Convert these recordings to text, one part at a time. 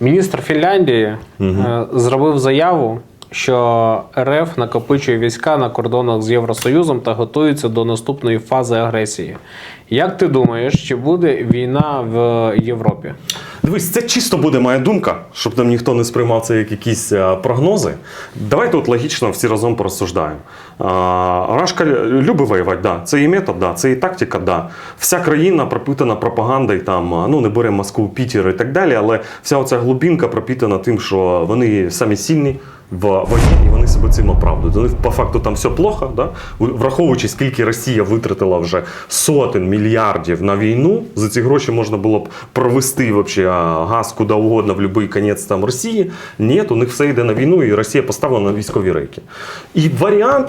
Міністр Фінляндії угу. зробив заяву, що РФ накопичує війська на кордонах з Євросоюзом та готується до наступної фази агресії. Як ти думаєш, чи буде війна в Європі? Дивись, це чисто буде моя думка, щоб там ніхто не сприймав це як якісь е, прогнози. Давайте от логічно всі разом порозсуждаємо. Рашка любить воювати, да. це і метод, да. це і тактика, да. Вся країна пропитана пропагандою, там, ну не беремо Москву, Пітер і так далі, але вся оця глубинка пропитана тим, що вони самі сильні. В війні і вони себе цим оправдують. По факту там все плохо, да? враховуючи, скільки Росія витратила вже сотень мільярдів на війну, за ці гроші можна було б провести вообще газ куди угодно в будь-який кінець там Росії. Ні, у них все йде на війну, і Росія поставлена на військові рейки. І варіант.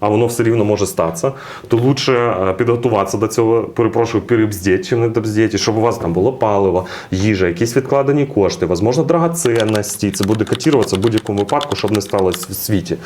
а воно все рівно може статися, то лучше е, підготуватися до цього, перепрошую, перебздіть, чи не добздіть, щоб у вас там було паливо, їжа, якісь відкладені кошти, можливо, драгоценності. Це буде котіруватися в будь-якому випадку, щоб не сталося в світі.